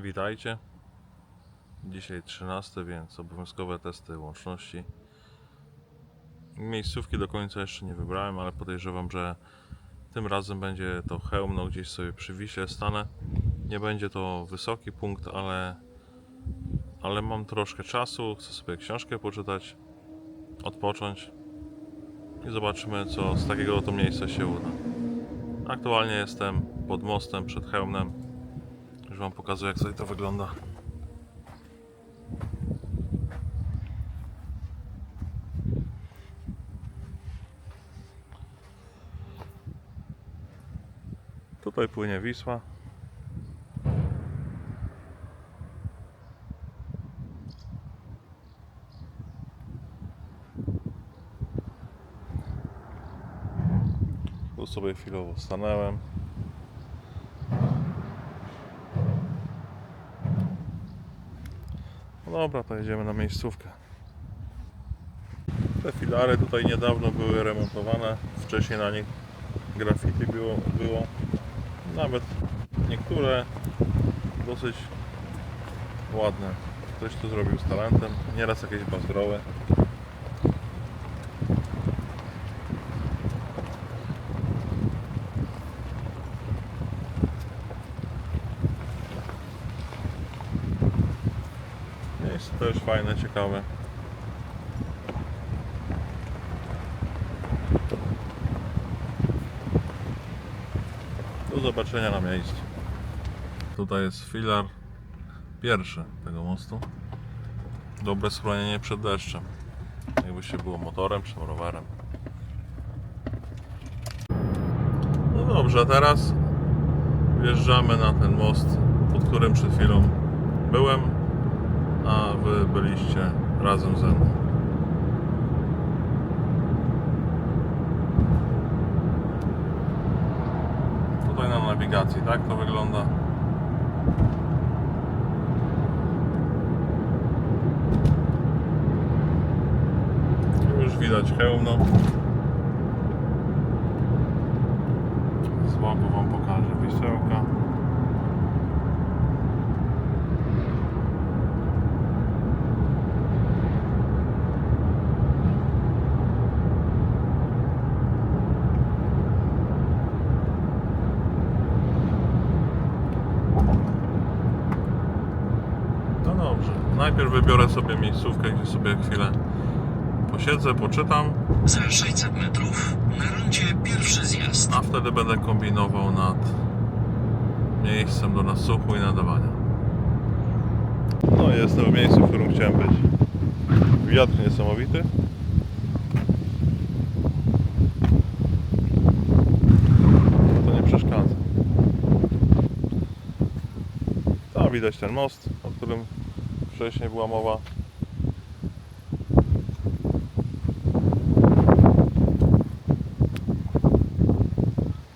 Witajcie. Dzisiaj 13, więc obowiązkowe testy łączności. Miejscówki do końca jeszcze nie wybrałem, ale podejrzewam, że tym razem będzie to hełmno gdzieś sobie przy Wiśle stanę. Nie będzie to wysoki punkt, ale, ale mam troszkę czasu, chcę sobie książkę poczytać, odpocząć i zobaczymy co z takiego oto miejsca się uda. Aktualnie jestem pod mostem przed hełmnem. Już Wam pokazuję, jak sobie to wygląda. Tutaj płynie Wisła. Tu sobie chwilowo stanąłem. Dobra, to jedziemy na miejscówkę. Te filary tutaj niedawno były remontowane. Wcześniej na nich graffiti było, było. Nawet niektóre dosyć ładne. Ktoś to zrobił z talentem. Nieraz jakieś bazdroły. Też fajne, ciekawe. Do zobaczenia na miejscu. Tutaj jest filar pierwszy tego mostu. Dobre schronienie przed deszczem. Jakby się było motorem czy rowerem. No dobrze, teraz wjeżdżamy na ten most, pod którym przed chwilą byłem, a wy byliście razem ze mną. Tutaj na nawigacji, tak to wygląda. Już widać hełmno. Z boku Wam pokażę wisełka. No dobrze. Najpierw wybiorę sobie miejscówkę, gdzie sobie chwilę posiedzę, poczytam, Za 600 metrów na rondzie pierwszy zjazd. a wtedy będę kombinował nad miejscem do nasłuchu i nadawania. No, jestem w miejscu, w którym chciałem być. Wiatr niesamowity. To nie przeszkadza. Tam widać ten most, o którym wcześniej była mowa.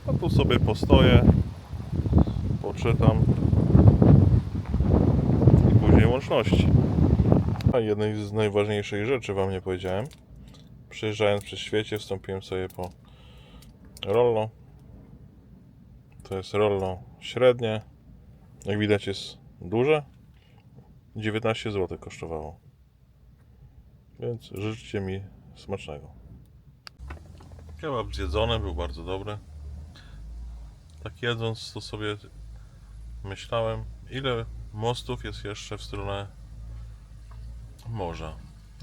A tu sobie postoję, poczytam i później łączności. A jednej z najważniejszych rzeczy Wam nie powiedziałem. Przejeżdżając przez świecie wstąpiłem sobie po rollo. To jest rollo średnie. Jak widać jest duże. 19 zł kosztowało. Więc życzcie mi smacznego. Kebab zjedzony, był bardzo dobry. Tak jedząc to sobie myślałem, ile mostów jest jeszcze w stronę morza.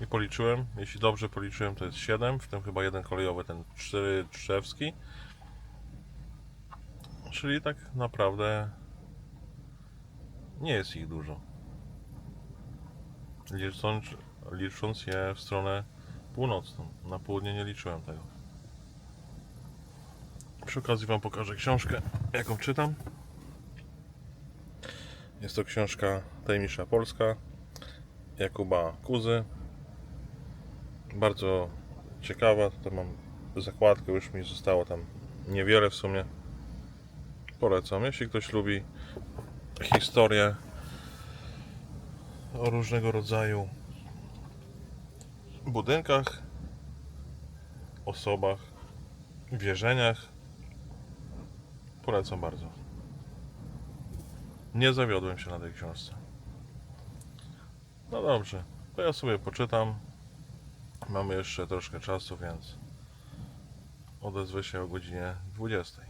I policzyłem, jeśli dobrze policzyłem, to jest 7, w tym chyba jeden kolejowy, ten 4 Trzewski. Czyli tak naprawdę nie jest ich dużo. Licząc, licząc je w stronę północną. Na południe nie liczyłem tego. Przy okazji Wam pokażę książkę, jaką czytam. Jest to książka Tajemnicza Polska Jakuba Kuzy. Bardzo ciekawa. Tutaj mam zakładkę, już mi zostało tam niewiele w sumie. Polecam. Jeśli ktoś lubi historię o różnego rodzaju budynkach, osobach, wierzeniach, polecam bardzo. Nie zawiodłem się na tej książce. No dobrze, to ja sobie poczytam. Mamy jeszcze troszkę czasu, więc odezwę się o godzinie 20.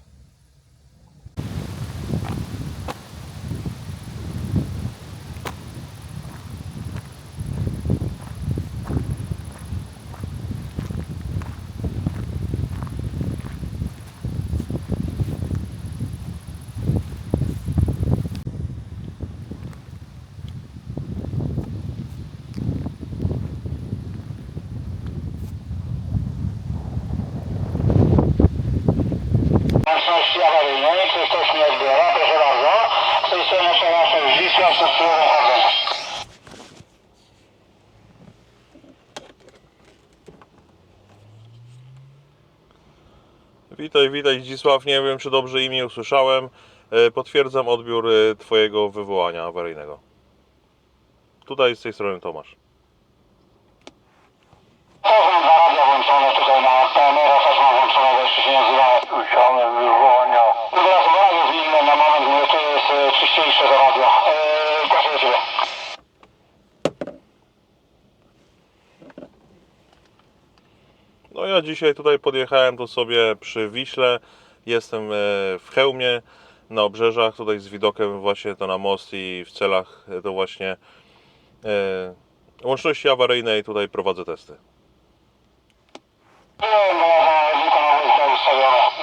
Łączności awaryjnej, czy ktoś nie odbiera, proszę bardzo. Z tej strony przepraszam, z Wisła, przez którą chodzę. Witaj, witaj Zdzisław. Nie wiem, czy dobrze imię usłyszałem. E, Potwierdzam odbiór e, Twojego wywołania awaryjnego. Tutaj z tej strony Tomasz. Też mam dwa radia włączone tutaj na PMR, też mam włączone, bo jeszcze się nie nazywa. Słyszałem wywołania. No teraz radio zmienimy na moment, bo to jest e, czyściejsze to radio. E, proszę do Ciebie. No ja dzisiaj tutaj podjechałem tu sobie przy Wiśle. Jestem e, w Chełmie na obrzeżach, tutaj z widokiem właśnie to na most i w celach to właśnie e, łączności awaryjnej tutaj prowadzę testy.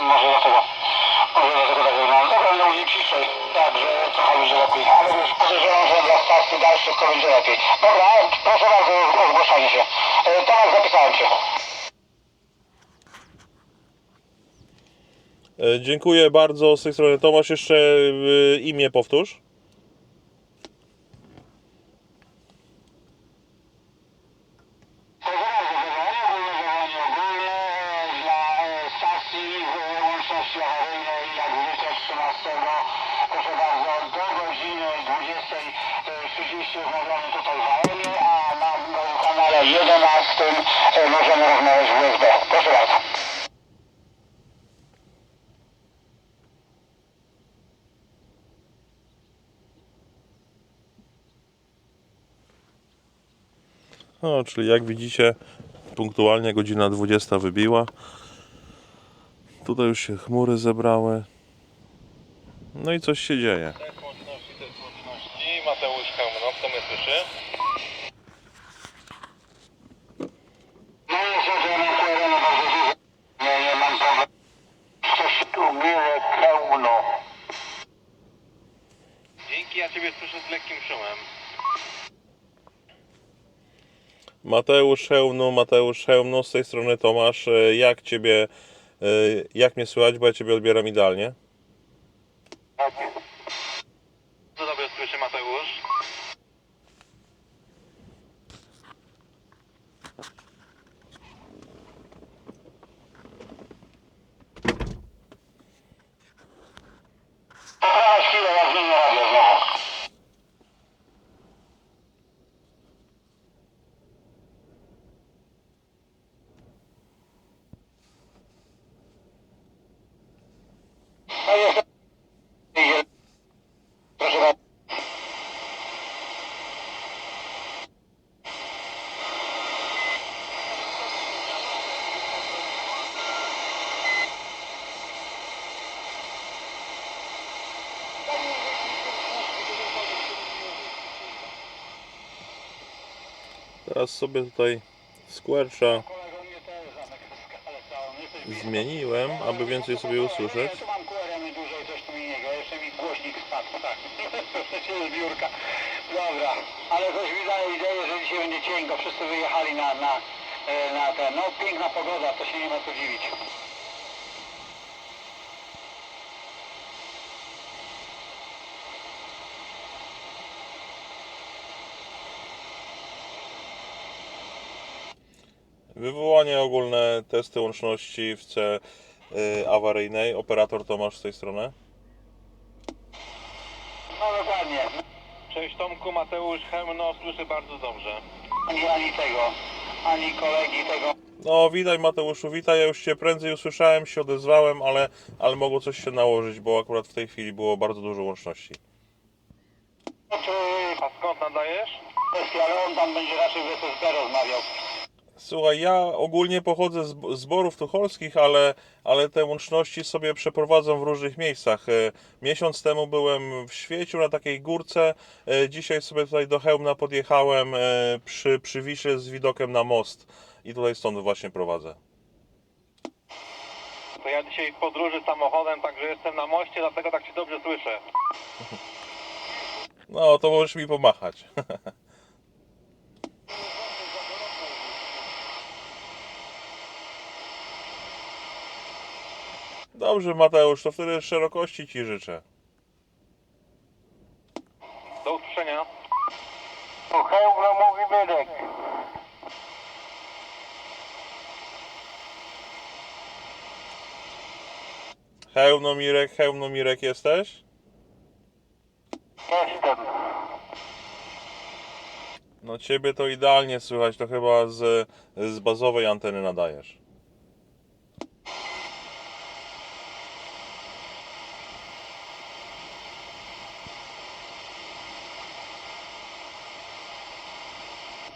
Może dlatego. Tak. Dobra, ciszej. Będzie lepiej. Ale to będzie lepiej. Dobra, proszę bardzo o zgłaszanie się. E, Tomasz, zapisałem Cię. E, Dziękuję bardzo z tej strony Tomasz. Jeszcze e, imię powtórz. Proszę bardzo, wywołanie ogólne, wywołanie ogólne dla e, stacji e, łączności awaryjnej jak zwykle 13. Proszę bardzo, do godziny 20.30 rozmawiamy tutaj w AM, a na moim kanale 11 e, możemy rozmawiać w USB. Proszę bardzo. No, czyli jak widzicie, punktualnie godzina 20 wybiła. Tutaj już się chmury zebrały. No i coś się dzieje. Test łączności, test łączności. Mateusz Hełmno, kto mnie słyszy? No niestety ja mam QRM bardzo dużo. Nie, nie mam problemu. Coś tu byle pełno. Dzięki, ja Ciebie słyszę z lekkim szumem. Mateusz Hełnu, Mateusz Hełnu, z tej strony Tomasz. E, Jak Ciebie, e, jak mnie słychać, bo ja Ciebie odbieram idealnie. Co dobrze słyszy Mateusz? Poprawa chwilę, ja zmienię radio znowu. No jest. idzie. Proszę bardzo. Teraz sobie tutaj. Jesteś zmieniłem, aby więcej sobie usłyszeć. Jeszcze mi głośnik spadł. Dobra, ale coś daje ideę, że dzisiaj będzie cienko. Wszyscy wyjechali na, na, e, na ten. No piękna pogoda, to się nie ma co dziwić. Wywołanie ogólne, testy łączności w C y, awaryjnej. Operator Tomasz z tej strony. No dokładnie. Cześć Tomku, Mateusz Hełmno, słyszę bardzo dobrze. Ani, ani tego, ani kolegi tego. No, witaj Mateuszu, witaj. Ja już Cię prędzej usłyszałem, się odezwałem, ale, ale mogło coś się nałożyć, bo akurat w tej chwili było bardzo dużo łączności. Czy A skąd nadajesz? ale on tam będzie raczej w SSB rozmawiał. Słuchaj, ja ogólnie pochodzę z z Borów Tucholskich, ale, ale te łączności sobie przeprowadzam w różnych miejscach. E, Miesiąc temu byłem w Świeciu na takiej górce, e, dzisiaj sobie tutaj do Chełmna podjechałem e, przy, przy Wiśle z widokiem na most i tutaj stąd właśnie prowadzę. To ja dzisiaj w podróży samochodem, także jestem na moście, dlatego tak Cię dobrze słyszę. No, to możesz mi pomachać. Dobrze, Mateusz, to wtedy szerokości Ci życzę. Do usłyszenia. To Hełmno mówi Bydek. Hełno Mirek, Hełno Mirek jesteś? Jestem. No ciebie to idealnie słychać, to chyba z, z bazowej anteny nadajesz.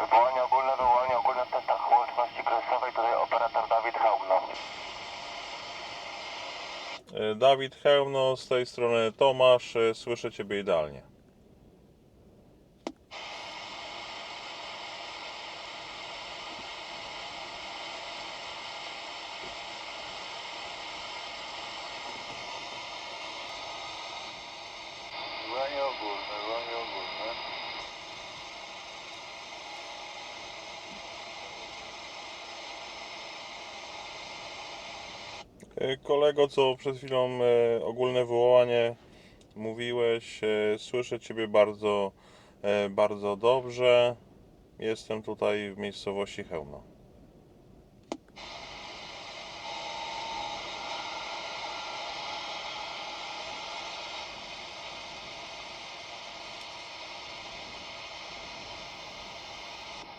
Wywołanie ogólne, wywołanie ogólne w testach łączności kresowej, tutaj operator Dawid Hełmno. E, Dawid Hełno, z tej strony Tomasz, e, słyszę ciebie idealnie. Wywołanie ogólne, wywołanie ogólne. E, Kolego, co przed chwilą e, ogólne wywołanie mówiłeś, e, słyszę Ciebie bardzo, e, bardzo dobrze. Jestem tutaj w miejscowości Chełmno.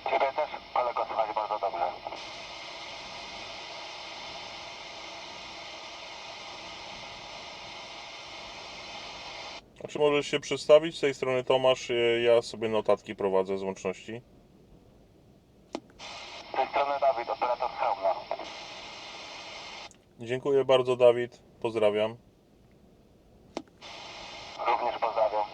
Ciebie też, kolego, słychać bardzo dobrze. A czy możesz się przedstawić? Z tej strony Tomasz, e, ja sobie notatki prowadzę z łączności. Z tej strony Dawid, operator Hełmno. Dziękuję bardzo, Dawid. Pozdrawiam. Również pozdrawiam.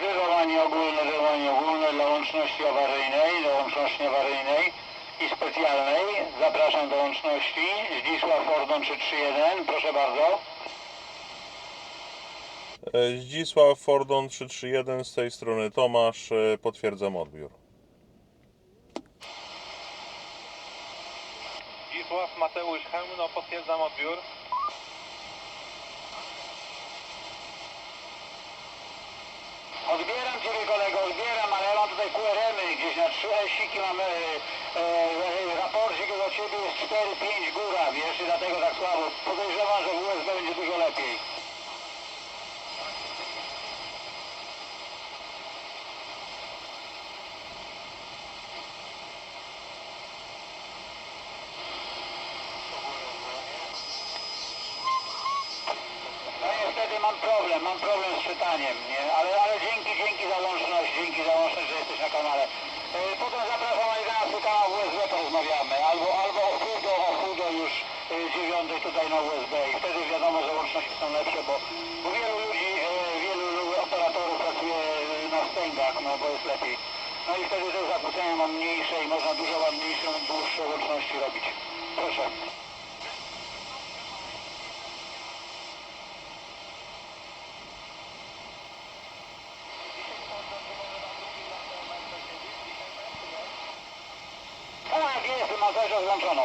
Wywołanie ogólne, wywołanie ogólne dla łączności awaryjnej, do łączności awaryjnej i specjalnej. Zapraszam do łączności. Zdzisław Fordon 331, proszę bardzo. E, Zdzisław Fordon 331, z tej strony Tomasz. e, Potwierdzam odbiór. Zdzisław Mateusz Hełmno, potwierdzam odbiór. Odbieram Ciebie kolego, odbieram, ale ja mam tutaj QRM-y gdzieś na trzy esiki mam e, e, e, raporcik do Ciebie jest 4-5 góra, wiesz, i dlatego tak słabo. Podejrzewam, że w USB będzie dużo lepiej. No niestety mam problem, mam problem z czytaniem, nie? Ale, ale dzięki, dzięki za łączność, dzięki za łączność, że jesteś na kanale. E, potem zapraszam na 11 kanał USB porozmawiamy, albo, albo o chudo, o chudo już e, dziewiątej tutaj na USB i wtedy wiadomo, że łączności są lepsze, bo, bo wielu ludzi, e, wielu operatorów pracuje na wstęgach, no bo jest lepiej. No i wtedy te zakłócenia mam mniejsze i można dużo ładniejsze, dłuższe łączności robić. Proszę. Tak, jest, ma też rozłączoną.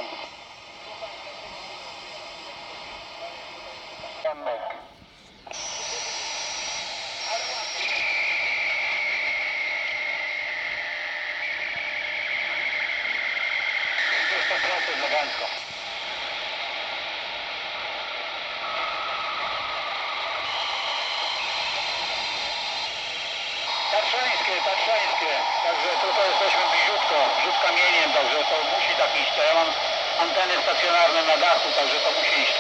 Jest to proces elegancko. Tatrzańskie, tatrzańskie, także tutaj jesteśmy bliziutko, rzut kamieniem, także to musi tak iść. To ja mam anteny stacjonarne na dachu, także to musi iść.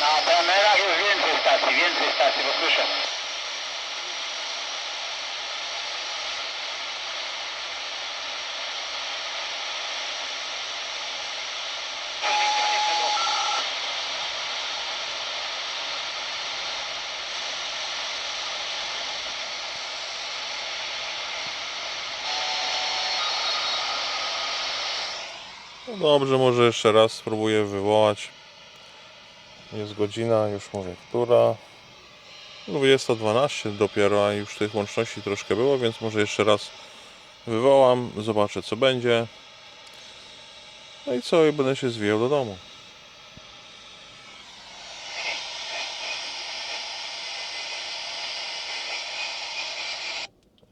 Na PMR-ach jest więcej stacji, No dobrze, może jeszcze raz spróbuję wywołać. Jest godzina, już mówię, która. 20.12 dopiero, a już tych łączności troszkę było, więc może jeszcze raz wywołam, zobaczę co będzie. No i co, i będę się zwijał do domu.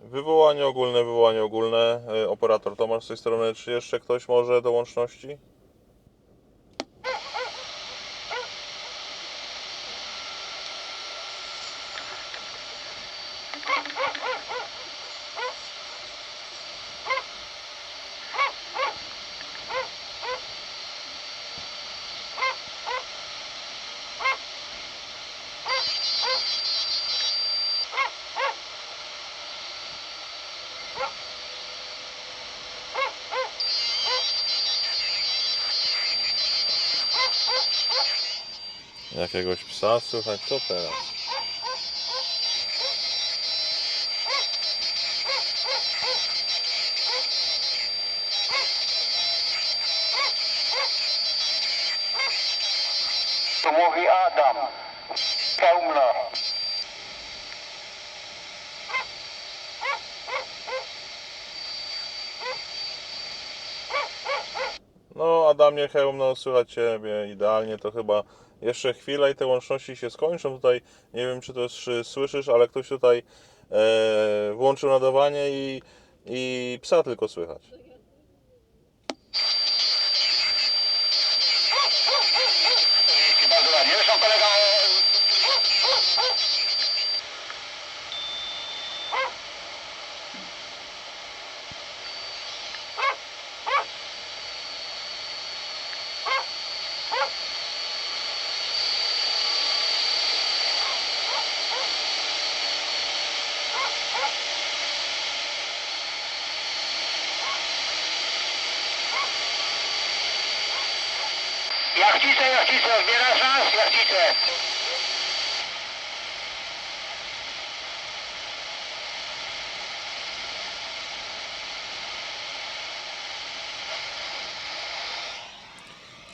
Wywołanie ogólne, wywołanie ogólne. E, Operator Tomasz z tej strony. Czy jeszcze ktoś może do łączności? Jakiegoś psa słychać? Co teraz? Tu mówi Adam. Pełno. No, Adamie Hełm, no słychać Ciebie idealnie, to chyba jeszcze chwilę i te łączności się skończą. Tutaj nie wiem, czy to jest, czy słyszysz, ale ktoś tutaj e, włączył nadawanie i, i psa tylko słychać. Ładnie. Zresztą kolega...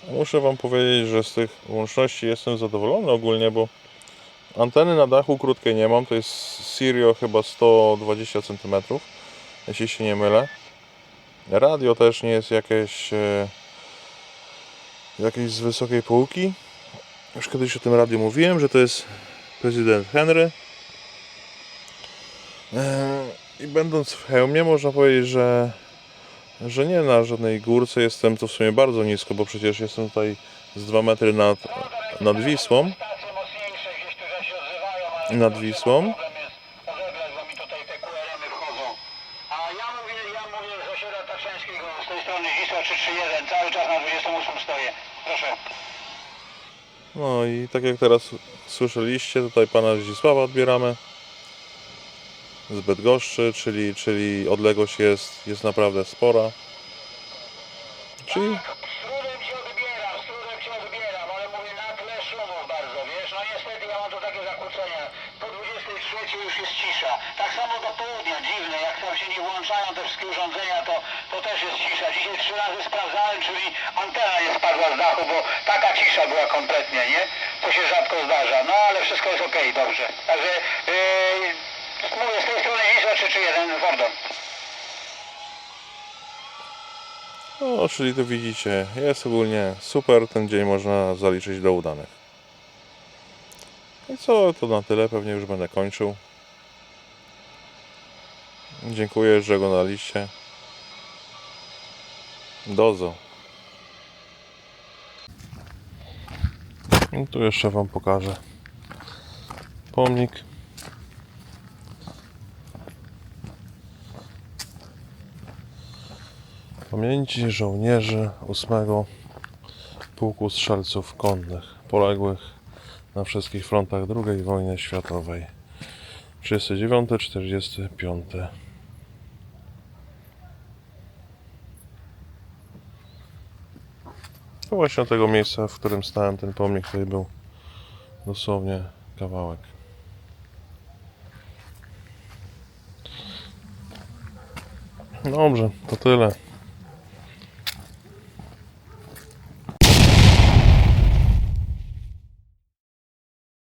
Muszę Wam powiedzieć, że z tych łączności jestem zadowolony ogólnie, bo anteny na dachu krótkiej nie mam. To jest Sirio chyba 120 cm, jeśli się nie mylę. Radio też nie jest jakieś, e, jakieś z wysokiej półki. Już kiedyś o tym radiu mówiłem, że to jest prezydent Henry. E, I będąc w hełmie, można powiedzieć, że że nie na żadnej górce jestem to w sumie bardzo nisko, bo przecież jestem tutaj z 2 metry nad, nad Wisłą. Nad Wisłą. problem jest odebrać, bo mi tutaj te QRM-y wchodzą. A ja mówię, ja mówię z osiedla Tatrzańskiego, z tej strony Wisła 331, cały czas na 28 stoję. Proszę. No i tak jak teraz słyszeliście, tutaj pana Zdzisława odbieramy z Bydgoszczy, czyli, czyli odległość jest, jest naprawdę spora. Czyli Z trudem cię odbieram, z trudem cię odbieram, ale mówię na tle szumów bardzo, wiesz? No niestety ja mam tu takie zakłócenia. Po 23 już jest cisza. Tak samo do południa, dziwne, jak tam się nie włączają te wszystkie urządzenia, to, to też jest cisza. Dzisiaj trzy razy sprawdzałem, czyli antena nie spadła z dachu, bo taka cisza była kompletnie, nie? To się rzadko zdarza, no ale wszystko jest okej, dobrze. Także yy, mówię z tej strony Wisła 331 Fordon. No, czyli tu widzicie, jest ogólnie super, ten dzień można zaliczyć do udanych. I co, to na tyle, pewnie już będę kończył. Dziękuję, że oglądaliście. Dozo. I tu jeszcze Wam pokażę pomnik. Pamięci żołnierzy 8 Pułku Strzelców Konnych poległych na wszystkich frontach II wojny światowej. 39-45. To właśnie tego miejsca, w którym stałem ten pomnik, tutaj był dosłownie kawałek. Dobrze, to tyle.